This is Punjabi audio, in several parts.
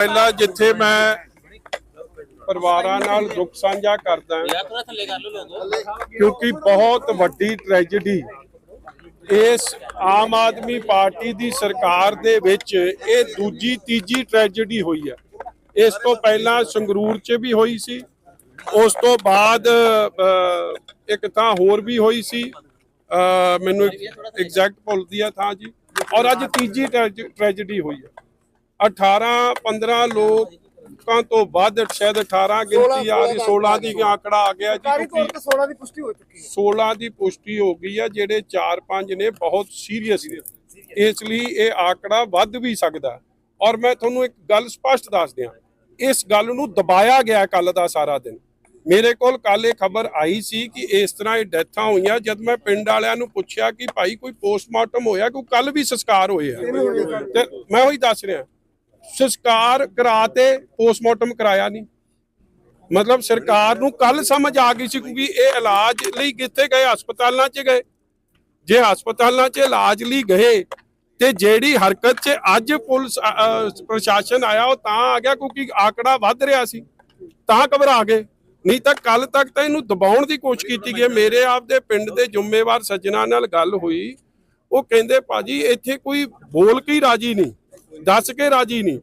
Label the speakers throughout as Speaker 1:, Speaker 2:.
Speaker 1: ਪਹਿਲਾਂ ਜਿੱਥੇ ਮੈਂ ਪਰਿਵਾਰਾਂ ਨਾਲ ਦੁੱਖ ਸਾਂਝਾ ਕਰਦਾ ਕਿਉਂਕਿ ਬਹੁਤ ਵੱਡੀ ਟ੍ਰੈਜੇਡੀ ਇਸ ਆਮ ਆਦਮੀ ਪਾਰਟੀ ਦੀ ਸਰਕਾਰ ਦੇ ਵਿੱਚ ਇਹ ਦੂਜੀ ਤੀਜੀ ਟ੍ਰੈਜੇਡੀ ਹੋਈ ਹੈ। ਇਸ ਤੋਂ ਪਹਿਲਾਂ ਸੰਗਰੂਰ 'ਚ ਵੀ ਹੋਈ ਸੀ। ਉਸ ਤੋਂ ਬਾਅਦ ਇੱਕ ਤਾਂ ਹੋਰ ਵੀ ਹੋਈ ਸੀ। ਮੈਨੂੰ ਐਗਜ਼ੈਕਟ ਭੁੱਲਦੀ ਆ ਥਾਂ ਜੀ। ਔਰ ਅੱਜ ਤੀਜੀ ਟ੍ਰੈਜੇਡੀ ਹੋਈ ਹੈ। 18 15 ਲੋਕਾਂ ਤੋਂ ਵੱਧ ਸ਼ਾਇਦ 18 ਗਿਣਤੀ ਆ ਰਹੀ 16 ਦੀ ਆંકੜਾ ਆ ਗਿਆ ਜੀ ਕਿਉਂਕਿ
Speaker 2: ਤੇ 16 ਦੀ ਪੁਸ਼ਟੀ ਹੋ ਚੁੱਕੀ ਹੈ।
Speaker 1: 16 ਦੀ ਪੁਸ਼ਟੀ ਹੋ ਗਈ ਹੈ ਜਿਹੜੇ 4-5 ਨੇ ਬਹੁਤ ਸੀਰੀਅਸ ਨੇ। ਇਸ ਲਈ ਇਹ ਆંકੜਾ ਵੱਧ ਵੀ ਸਕਦਾ। ਔਰ ਮੈਂ ਤੁਹਾਨੂੰ ਇੱਕ ਗੱਲ ਸਪਸ਼ਟ ਦੱਸ ਦਿਆਂ ਇਸ ਗੱਲ ਨੂੰ ਦਬਾਇਆ ਗਿਆ ਕੱਲ ਦਾ ਸਾਰਾ ਦਿਨ। ਮੇਰੇ ਕੋਲ ਕੱਲ ਇਹ ਖਬਰ ਆਈ ਸੀ ਕਿ ਇਸ ਤਰ੍ਹਾਂ ਇਹ ਡੈਥਾਂ ਹੋਈਆਂ ਜਦ ਮੈਂ ਪਿੰਡ ਵਾਲਿਆਂ ਨੂੰ ਪੁੱਛਿਆ ਕਿ ਭਾਈ ਕੋਈ ਪੋਸਟਮਾਰਟਮ ਹੋਇਆ ਕਿ ਕੱਲ ਵੀ ਸੰਸਕਾਰ ਹੋਏ ਆ। ਤੇ ਮੈਂ ਉਹੀ ਦੱਸ ਰਿਹਾ ਸੰਸਕਾਰ ਕਰਾ ਤੇ ਪੋਸਟਮਾਰਟਮ ਕਰਾਇਆ ਨਹੀਂ। ਮਤਲਬ ਸਰਕਾਰ ਨੂੰ ਕੱਲ ਸਮਝ ਆ ਗਈ ਸੀ ਕਿਉਂਕਿ ਇਹ ਇਲਾਜ ਲਈ ਕਿੱਥੇ ਗਏ? ਹਸਪਤਾਲਾਂ 'ਚ ਗਏ। ਜੇ ਹਸਪਤਾਲਾਂ 'ਚ ਇਲਾਜ ਲਈ ਗਏ, ਤੇ ਜਿਹੜੀ ਹਰਕਤ 'ਚ ਅੱਜ ਪੁਲਿਸ ਪ੍ਰਸ਼ਾਸਨ ਆਇਆ, ਉਹ ਤਾਂ ਆ ਗਿਆ ਕਿਉਂਕਿ ਆਕੜਾ ਵੱਧ ਰਿਹਾ ਸੀ। ਤਾਂ ਘਬਰਾ ਗਏ। ਨਹੀਂ ਤਾਂ ਕੱਲ ਤੱਕ ਤਾਂ ਇਹਨੂੰ ਦਬਾਉਣ ਦੀ ਕੋਸ਼ਿਸ਼ ਕੀਤੀ ਗਈ। ਮੇਰੇ ਆਪ ਦੇ ਪਿੰਡ ਦੇ ਜ਼ਿੰਮੇਵਾਰ ਸੱਜਣਾ ਨਾਲ ਗੱਲ ਹੋਈ। ਉਹ ਕਹਿੰਦੇ, ਭਾਜੀ, ਇੱਥੇ ਕੋਈ ਬੋਲ ਕੇ ਹੀ ਰਾਜੀ ਨਹੀਂ। ਦੱਸ ਕੇ ਰਾਜੀ ਨਹੀਂ।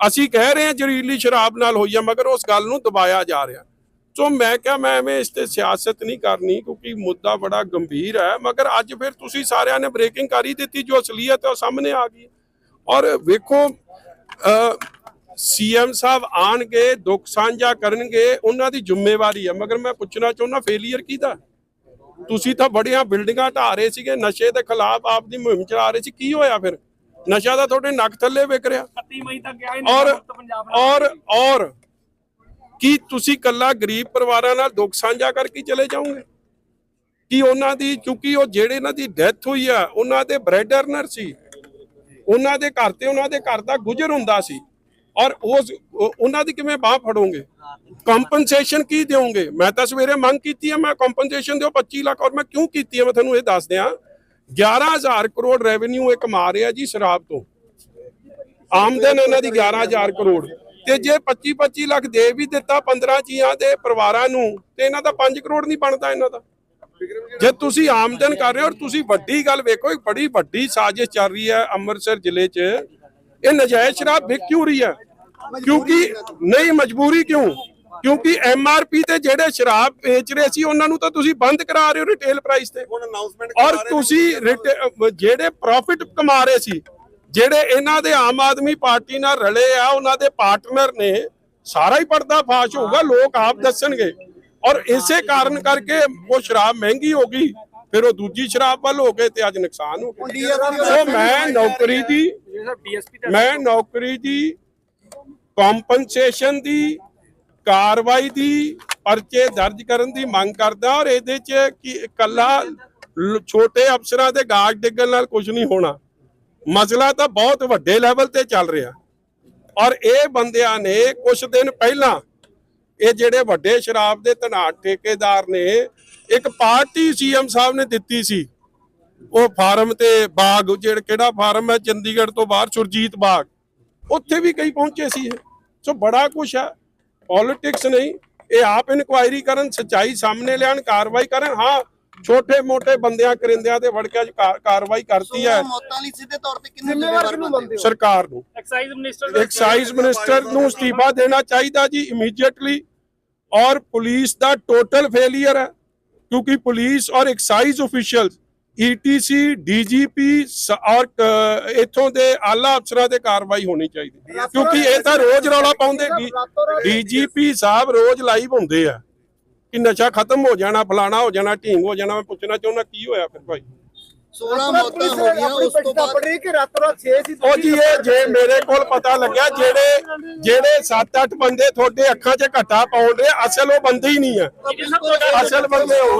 Speaker 1: ਅਸੀਂ ਕਹਿ ਰਹੇ ਹਾਂ ਜ਼ਹਿਰੀਲੀ ਸ਼ਰਾਬ ਨਾਲ ਹੋਈ ਆ, ਮਗਰ ਉਸ ਗੱਲ ਨੂੰ ਦਬਾਇਆ ਜਾ ਰਿਹਾ। ਸੋ ਮੈਂ ਕਿਹਾ ਮੈਂ ਐਵੇਂ ਇਸ ਤੇ ਸਿਆਸਤ ਨਹੀਂ ਕਰਨੀ, ਕਿਉਂਕਿ ਮੁੱਦਾ ਬੜਾ ਗੰਭੀਰ ਹੈ। ਮਗਰ ਅੱਜ ਫਿਰ ਤੁਸੀਂ ਸਾਰਿਆਂ ਨੇ ਬ੍ਰੇਕਿੰਗ ਕਰ ਦਿੱਤੀ, ਜੋ ਅਸਲੀਅਤ ਹੈ ਉਹ ਸਾਹਮਣੇ ਆ ਗਈ। ਔਰ ਵੇਖੋ ਸੀਐਮ ਸਾਹਿਬ ਆਣਗੇ, ਦੁੱਖ ਸਾਂਝਾ ਕਰਨਗੇ, ਉਹਨਾਂ ਦੀ ਜ਼ਿੰਮੇਵਾਰੀ ਹੈ। ਮਗਰ ਮੈਂ ਪੁੱਛਣਾ ਚਾਹੁੰਦਾ ਫੇਲੀਅਰ ਕਿਹਦਾ? ਤੁਸੀਂ ਤਾਂ ਬੜੀਆਂ ਬਿਲਡਿੰਗਾਂ ਢਾ ਰਹੇ ਸੀਗੇ, ਨਸ਼ੇ ਦੇ ਖਿਲਾਫ ਆਪ ਦੀ ਮੁਹਿੰਮ ਚਲਾ ਰਹੇ ਸੀ, ਕੀ ਹੋਇਆ ਫਿਰ? ਨਸ਼ਾ ਤਾਂ ਤੁਹਾਡੇ ਨੱਕ ਥੱਲੇ ਵਿਕ ਰਿਹਾ।
Speaker 2: 31 ਮਈ ਤੱਕ ਗਿਆ
Speaker 1: ਔਰ ਔਰ ਔਰ ਕੀ ਤੁਸੀਂ ਕੱਲਾ ਗਰੀਬ ਪਰਿਵਾਰਾਂ ਨਾਲ ਦੁੱਖ ਸਾਂਝਾ ਕਰਕੇ ਚਲੇ ਜਾਓਗੇ? ਕੀ ਉਹਨਾਂ ਦੀ ਕਿਉਂਕਿ ਉਹ ਜਿਹੜੇ ਇਹਨਾਂ ਦੀ ਡੈਥ ਹੋਈ ਆ ਉਹਨਾਂ ਦੇ ਬ੍ਰੈਡ ਅਰਨਰ ਸੀ। ਉਹਨਾਂ ਦੇ ਘਰ ਤੇ ਉਹਨਾਂ ਦੇ ਘਰ ਦਾ ਗੁਜ਼ਰ ਹੁੰਦਾ ਸੀ। ਔਰ ਉਸ ਉਹ- ਉਹਨਾਂ ਦੀ ਕਿਵੇਂ ਬਾਹ ਫੜੋਗੇ? ਕੰਪਨਸੇਸ਼ਨ ਕੀ ਦਿਓਗੇ? ਮੈਂ ਤਾਂ ਸਵੇਰੇ ਮੰਗ ਕੀਤੀ ਹੈ ਮੈਂ ਕੰਪਨਸੇਸ਼ਨ ਦਿਓ 25 ਲੱਖ। ਔਰ ਮੈਂ ਕਿਉਂ ਕੀਤੀ ਹੈ ਮੈਂ ਤੁਹਾਨੂੰ ਇਹ ਦੱਸ ਦਿਆਂ 11000 ਕਰੋੜ ਰੈਵਨਿਊ ਇਹ ਕਮਾ ਰਿਹਾ ਜੀ ਸ਼ਰਾਬ ਤੋਂ। ਆਮਦਨ ਇਹਨਾਂ ਦੀ 11000 ਕਰੋੜ। ਤੇ ਜੇ 25 25 ਲੱਖ ਦੇ ਵੀ ਦਿੱਤਾ 15 ਜੀਆਂ ਦੇ ਪਰਿਵਾਰਾਂ ਨੂੰ, ਤੇ ਇਹਨਾਂ ਦਾ 5 ਕਰੋੜ ਨਹੀਂ ਬਣਦਾ ਇਹਨਾਂ ਦਾ। ਜੇ ਤੁਸੀਂ ਆਮਦਨ ਕਰ ਰਹੇ ਹੋ ਔਰ ਤੁਸੀਂ ਵੱਡੀ ਗੱਲ ਵੇਖੋ, ਇੱਕ ਬੜੀ ਵੱਡੀ ਸਾਜ਼ਿਸ਼ ਚੱਲ ਰਹੀ ਹੈ ਅੰਮ੍ਰਿਤਸਰ ਜ਼ਿਲ੍ਹੇ 'ਚ। ਇਹ ਨਜਾਇਜ਼ ਸ਼ਰਾਬ ਵਿਕ ਕਿਉਂ ਰਹੀ ਹੈ? ਕਿਉਂਕਿ ਨਹੀਂ ਮਜਬੂਰੀ ਕਿਉਂ? ਕਿਉਂਕਿ ਐਮਆਰਪੀ ਤੇ ਜਿਹੜੇ ਸ਼ਰਾਬ ਵੇਚ ਰਹੇ ਸੀ ਉਹਨਾਂ ਨੂੰ ਤਾਂ ਤੁਸੀਂ ਬੰਦ ਕਰਾ ਰਹੇ ਹੋ ਰਿਟੇਲ ਪ੍ਰਾਈਸ ਤੇ।
Speaker 3: ਹੁਣ ਅਨਾਉਂਸਮੈਂਟ
Speaker 1: ਔਰ ਤੁਸੀਂ ਜਿਹੜੇ ਪ੍ਰੋਫਿਟ ਕਮਾ ਰਹੇ ਸੀ ਜਿਹੜੇ ਇਹਨਾਂ ਦੇ ਆਮ ਆਦਮੀ ਪਾਰਟੀ ਨਾਲ ਰਲੇ ਆ ਉਹਨਾਂ ਦੇ ਪਾਰਟਨਰ ਨੇ ਸਾਰਾ ਹੀ ਪਰਦਾ ਫਾਸ਼ ਹੋਊਗਾ ਲੋਕ ਆਪ ਦੱਸਣਗੇ। ਔਰ ਇਸੇ ਕਾਰਨ ਕਰਕੇ ਉਹ ਸ਼ਰਾਬ ਮਹਿੰਗੀ ਹੋ ਗਈ ਫਿਰ ਉਹ ਦੂਜੀ ਸ਼ਰਾਬ ਵੱਲ ਹੋ ਗਏ ਤੇ ਅੱਜ ਨੁਕਸਾਨ ਹੋ ਗਿਆ। ਸੋ ਮੈਂ ਨੌਕਰੀ ਦੀ
Speaker 2: ਡੀਐਸਪੀ
Speaker 1: ਮੈਂ ਨੌਕਰੀ ਦੀ ਕੰਪਨਸੇਸ਼ਨ ਦੀ ਕਾਰਵਾਈ ਦੀ ਪਰਚੇ ਦਰਜ ਕਰਨ ਦੀ ਮੰਗ ਕਰਦਾ ਔਰ ਇਹਦੇ ਚ ਕਿ ਇਕੱਲਾ ਛੋਟੇ ਅਫਸਰਾਂ ਦੇ ਗਾਜ ਡਿੱਗਣ ਨਾਲ ਕੁਝ ਨਹੀਂ ਹੋਣਾ। ਮਸਲਾ ਤਾਂ ਬਹੁਤ ਵੱਡੇ ਲੈਵਲ ਤੇ ਚੱਲ ਰਿਹਾ। ਔਰ ਇਹ ਬੰਦਿਆਂ ਨੇ ਕੁਝ ਦਿਨ ਪਹਿਲਾਂ ਇਹ ਜਿਹੜੇ ਵੱਡੇ ਸ਼ਰਾਬ ਦੇ ਧਨਾਟ ਠੇਕੇਦਾਰ ਨੇ, ਇੱਕ ਪਾਰਟੀ ਸੀਐਮ ਸਾਹਿਬ ਨੇ ਦਿੱਤੀ ਸੀ। ਉਹ ਫਾਰਮ ਤੇ ਬਾਗ, ਜਿਹੜਾ ਕਿਹੜਾ ਫਾਰਮ ਹੈ, ਚੰਡੀਗੜ੍ਹ ਤੋਂ ਬਾਹਰ ਸੁਰਜੀਤ ਬਾਗ। ਉੱਥੇ ਵੀ ਕਈ ਪਹੁੰਚੇ ਸੀ ਸੋ ਬੜਾ ਕੁਛ ਹੈ ਪੋਲਿਟਿਕਸ ਨਹੀਂ ਇਹ ਆਪ ਇਨਕੁਆਇਰੀ ਕਰਨ ਸਚਾਈ ਸਾਹਮਣੇ ਲਿਆਣ ਕਾਰਵਾਈ ਕਰਨ ਹਾਂ ਛੋਟੇ ਮੋਟੇ ਬੰਦਿਆਂ ਕਰਿੰਦਿਆਂ ਤੇ ਵੜਕਿਆ ਕਾਰਵਾਈ ਕਰਤੀ ਹੈ
Speaker 3: ਮੌਤਾਂ ਲਈ ਸਿੱਧੇ ਤੌਰ ਤੇ ਕਿੰਨੇ
Speaker 2: ਜ਼ਿੰਮੇਵਾਰ ਕਿਹਨੂੰ ਮੰਨਦੇ ਹੋ
Speaker 1: ਸਰਕਾਰ ਨੂੰ
Speaker 2: ਐਕਸਾਈਜ਼ ਮਿਨਿਸਟਰ
Speaker 1: ਐਕਸਾਈਜ਼ ਮਿਨਿਸਟਰ ਨੂੰ ਅਸਤੀਫਾ ਦੇਣਾ ਚਾਹੀਦਾ ਜੀ ਇਮੀਡੀਏਟਲੀ ਔਰ ਪੁਲਿਸ ਦਾ ਟੋਟਲ ਫੇਲਿਅਰ ਹੈ ਕਿਉਂਕਿ ਪੁਲਿਸ ਔਰ ਐਕਸਾਈਜ਼ ਅਫੀਸ਼ੀਅਲਸ ਈਟੀਸੀ ਡੀਜੀਪੀ ਔਰ ਇੱਥੋਂ ਦੇ ਆਲਾ ਅਫਸਰਾਂ ਤੇ ਕਾਰਵਾਈ ਹੋਣੀ ਚਾਹੀਦੀ। ਕਿਉਂਕਿ ਇਹ ਤਾਂ ਰੋਜ਼ ਰੌਲਾ ਪਾਉਂਦੇ। ਡੀਜੀਪੀ ਸਾਹਿਬ ਰੋਜ਼ ਲਾਈਵ ਹੁੰਦੇ ਆ। ਕਿ ਨਸ਼ਾ ਖਤਮ ਹੋ ਜਾਣਾ ਫਲਾਣਾ ਹੋ ਜਾਣਾ ਢੀਂਗ ਹੋ ਜਾਣਾ ਮੈਂ ਪੁੱਛਣਾ ਚਾਹੁੰਦਾ ਕੀ ਹੋਇਆ ਫਿਰ ਭਾਈ?
Speaker 3: 16 ਮੌਤਾਂ ਹੋ ਗਈਆਂ ਉਸ ਤੋਂ ਬਾਅਦ
Speaker 2: ਪੜ ਰਹੀ ਕਿ ਰਾਤੋਂ ਰਾਤ 6 ਸੀ
Speaker 1: ਉਹ ਜੀ ਇਹ ਜੇ ਮੇਰੇ ਕੋਲ ਪਤਾ ਲੱਗਿਆ ਜਿਹੜੇ ਜਿਹੜੇ 7-8 ਬੰਦੇ ਤੁਹਾਡੇ ਅੱਖਾਂ 'ਚ ਘੱਟਾ ਪਾਉਣ ਰਹੇ ਅਸਲ ਉਹ ਬੰਦੇ ਹੀ ਨਹੀਂ ਆ। ਅਸਲ ਬੰਦੇ ਉਹ